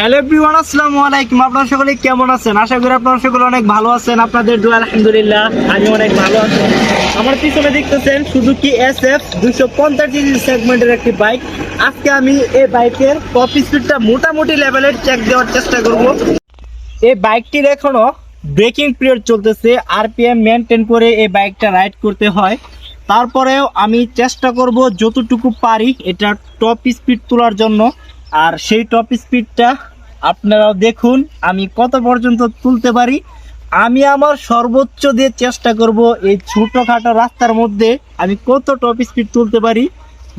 Hello everyone কেমন আছেন? আশা করি আপনারা অনেক ভালো আছেন। আপনাদের আলহামদুলিল্লাহ, আমি অনেক ভালো আমার পিছনে দেখতেছেন এস এফ দুশো সেগমেন্টের একটি বাইক আজকে আমি এই বাইকের টপ স্পিডটা মোটামুটি লেভেলের চেক দেওয়ার চেষ্টা এই বাইকটির এখনও ব্রেকিং পিরিয়ড চলতেছে। মেনটেন করে এই বাইকটা রাইড করতে হয়। তারপরেও আমি চেষ্টা করব যতটুকু পারি এটা টপ স্পিড তোলার জন্য। আর সেই টপ স্পিডটা আপনারাও দেখুন, আমি কত পর্যন্ত তুলতে পারি। আমি আমার সর্বোচ্চ দিয়ে চেষ্টা করব এই ছোটোখাটো রাস্তার মধ্যে আমি কত টপ স্পিড তুলতে পারি,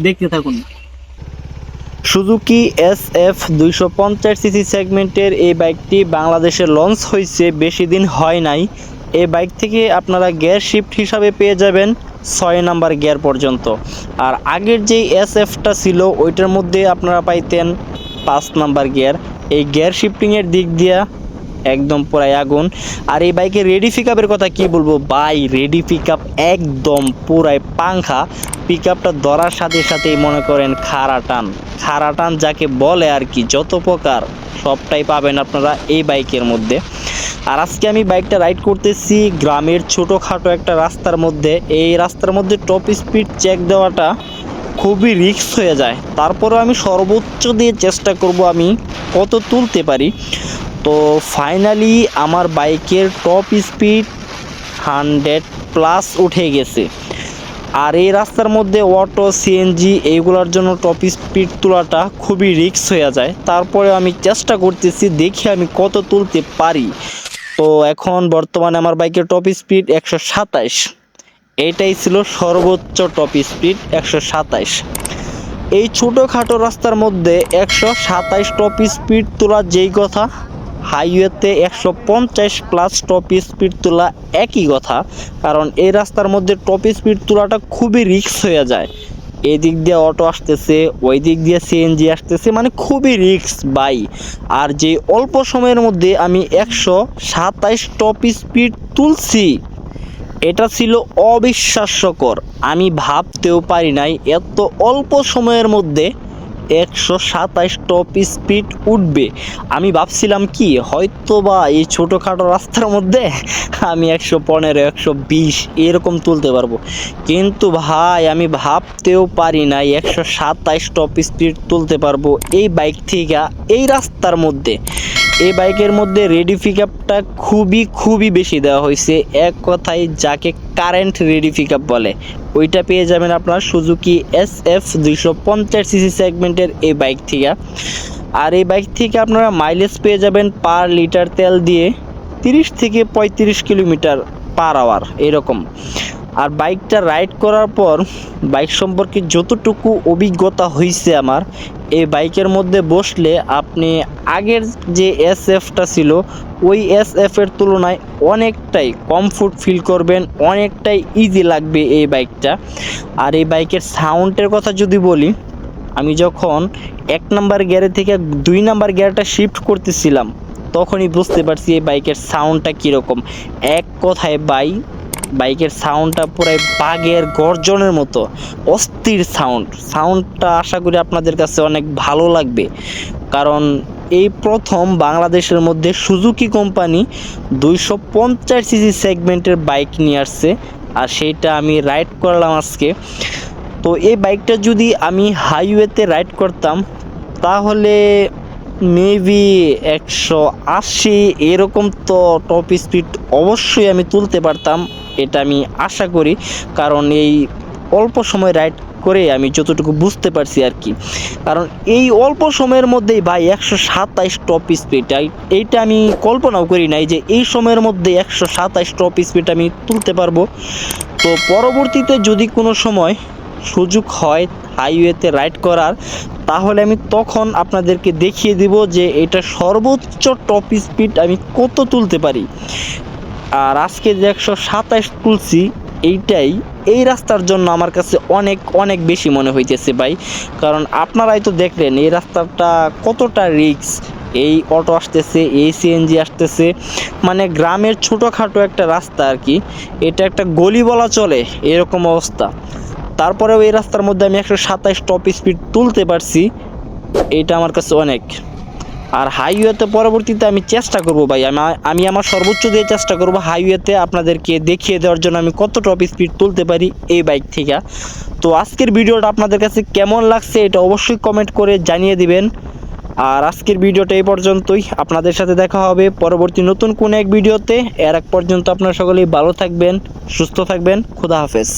দেখতে থাকুন। সুজুকি এস এফ দুইশো পঞ্চাশ সিসি সেগমেন্টের এই বাইকটি বাংলাদেশে লঞ্চ হয়েছে, বেশি দিন হয় নাই। এই বাইক থেকে আপনারা গিয়ার শিফট হিসাবে পেয়ে যাবেন। ছয় নাম্বার গিয়ার পর্যন্ত। আর আগের যেই এস এফটা ছিল, ওইটার মধ্যে আপনারা পাইতেন পাঁচ নাম্বার গিয়ার। এই গিয়ার শিফটিংয়ের দিক দিয়া একদম পুরাই আগুন। আর এই বাইকের রেডি পিক কথা কি বলব? বাই রেডি পিক একদম পুরাই পাংখা। পিক আপটা ধরার সাথে সাথেই মনে করেন খাড়া টান। খাড়া টান যাকে বলে আর কি, যত প্রকার, সবটাই পাবেন আপনারা এই বাইকের মধ্যে। আর আজকে আমি বাইকটা রাইড করতেছি গ্রামের ছোটোখাটো একটা রাস্তার মধ্যে। এই রাস্তার মধ্যে টপ স্পিড চেক দেওয়াটা খুবই রিক্স হয়ে যায়। তারপরে আমি সর্বোচ্চ দিয়ে চেষ্টা করব আমি কত তুলতে পারি। তো ফাইনালি আমার বাইকের টপ স্পিড হান্ড্রেড প্লাস উঠে গেছে। আর এই রাস্তার মধ্যে অটো সিএনজি এইগুলোর জন্য টপ স্পিড তোলাটা খুবই রিক্স হয়ে যায়। তারপরে আমি চেষ্টা করতেছি দেখি আমি কত তুলতে পারি। তো এখন বর্তমানে আমার বাইকের টপ স্পিড একশো সাতাইশ। এইটাই ছিল সর্বোচ্চ টপ স্পিড একশো সাতাইশ। এই ছোটোখাটো রাস্তার মধ্যে একশো সাতাইশ টপ স্পিড তোলা যেই কথা হাইওয়েতে একশো পঞ্চাশ প্লাস টপ স্পিড তোলা একই কথা, কারণ এই রাস্তার মধ্যে টপ স্পিড তোলাটা খুবই রিস্ক হয়ে যায়। এই দিক দিয়ে অটো আসতেছে ওই দিক দিয়ে সিএনজি আসতেছে মানে খুবই রিক্স বাই আর যে অল্প সময়ের মধ্যে আমি একশো সাতাইশ টপ স্পিড তুলছি, এটা ছিল অবিশ্বাস্যকর। আমি ভাবতেও পারি নাই, এত অল্প সময়ের মধ্যে একশো সাতাইশ টপ স্পিড উঠবে। আমি ভাবছিলাম কি হয়তো বা এই ছোটোখাটো রাস্তার মধ্যে আমি একশো পনেরো, একশো বিশ এরকম তুলতে পারব। কিন্তু ভাই, আমি ভাবতেও পারি না একশো সাতাইশ টপ স্পিড তুলতে পারব এই বাইক থেকে এই রাস্তার মধ্যে। এই বাইকের মধ্যে রেডি পিক আপটা খুবই খুবই বেশি দেওয়া হয়েছে। এক কথায় যাকে কারেন্ট রেডি পিক আপ বলে, ওইটা পেয়ে যাবেন আপনার সুজুকি এস এফ দুইশো পঞ্চাশ সিসি সেগমেন্টের এই বাইক থেকে। আর এই বাইক থেকে আপনারা মাইলেজ পেয়ে যাবেন পার লিটার তেল দিয়ে তিরিশ থেকে পঁয়ত্রিশ কিলোমিটার পার আওয়ার এরকম। আর বাইকটা রাইড করার পর বাইক সম্পর্কে যতটুকু অভিজ্ঞতা হয়েছে আমার, এই বাইকের মধ্যে বসলে আপনি আগের যে এস এফটা ছিল, ওই এস এফের তুলনায় অনেকটাই কমফোর্ট ফিল করবেন, অনেকটাই ইজি লাগবে এই বাইকটা। আর এই বাইকের সাউন্ডের কথা যদি বলি, আমি যখন এক নাম্বার গিয়ারে থেকে দুই নাম্বার গিয়ারটা শিফট করতেছিলাম, তখনই বুঝতে পারছি এই বাইকের সাউন্ডটা কীরকম। এক কথায় বাই বাইকের সাউন্ডটা পুরাই বাঘের গর্জনের মতো, অস্থির সাউন্ড। সাউন্ডটা আশা করি আপনাদের কাছে অনেক ভালো লাগবে। কারণ এই প্রথম বাংলাদেশের মধ্যে সুজুকি কোম্পানি দুইশো পঞ্চাশ সিসি সেগমেন্টের বাইক নিয়ে আসছে, আর সেইটা আমি রাইড করলাম আজকে। তো এই বাইকটা যদি আমি হাইওয়েতে রাইড করতাম, তাহলে মেবি একশো আশি এরকম তো টপ স্পিড অবশ্যই আমি তুলতে পারতাম। এটা আমি আশা করি, কারণ এই অল্প সময় রাইড করে আমি যতটুকু বুঝতে পারছি আর কি। কারণ এই অল্প সময়ের মধ্যেই ভাই একশো সাতাইশ টপ স্পিড এইটা আমি কল্পনাও করি নাই যে এই সময়ের মধ্যে একশো সাতাইশ টপ স্পিড আমি তুলতে পারব। তো পরবর্তীতে যদি কোনো সময় সুযোগ হয় হাইওয়েতে রাইড করার, তাহলে আমি তখন আপনাদেরকে দেখিয়ে দিব যে এটা সর্বোচ্চ টপ স্পিড আমি কত তুলতে পারি। আর আজকে যে একশো সাতাইশ তুলছি, এইটাই, এই রাস্তার জন্য আমার কাছে অনেক অনেক বেশি মনে হইতেছে ভাই। কারণ আপনারাই তো দেখলেন, এই রাস্তাটা কতটা রিক্স এই অটো আসতেছে, এই সিএনজি আসতেছে। মানে গ্রামের ছোটোখাটো একটা রাস্তা আর কি। এটা একটা গলি বলা চলে, এরকম অবস্থা। তারপরেও এই রাস্তার মধ্যে আমি একশো সাতাইশ টপ স্পিড তুলতে পারছি, এটা আমার কাছে অনেক। আর হাইওয়েতে পরবর্তীতে আমি চেষ্টা করব ভাই। আমি আমি আমার সর্বোচ্চ দিয়ে চেষ্টা করব হাইওয়েতে আপনাদেরকে দেখিয়ে দেওয়ার জন্য আমি কত টপ স্পিড তুলতে পারি এই বাইক থেকে। তো আজকের ভিডিওটা আপনাদের কাছে কেমন লাগছে এটা অবশ্যই কমেন্ট করে জানিয়ে দিবেন। আর আজকের ভিডিওটা এই পর্যন্তই। আপনাদের সাথে দেখা হবে পরবর্তী নতুন কোন এক ভিডিওতে। এর এক পর্যন্ত আপনারা সকলেই ভালো থাকবেন, সুস্থ থাকবেন। খুদা হাফেজ।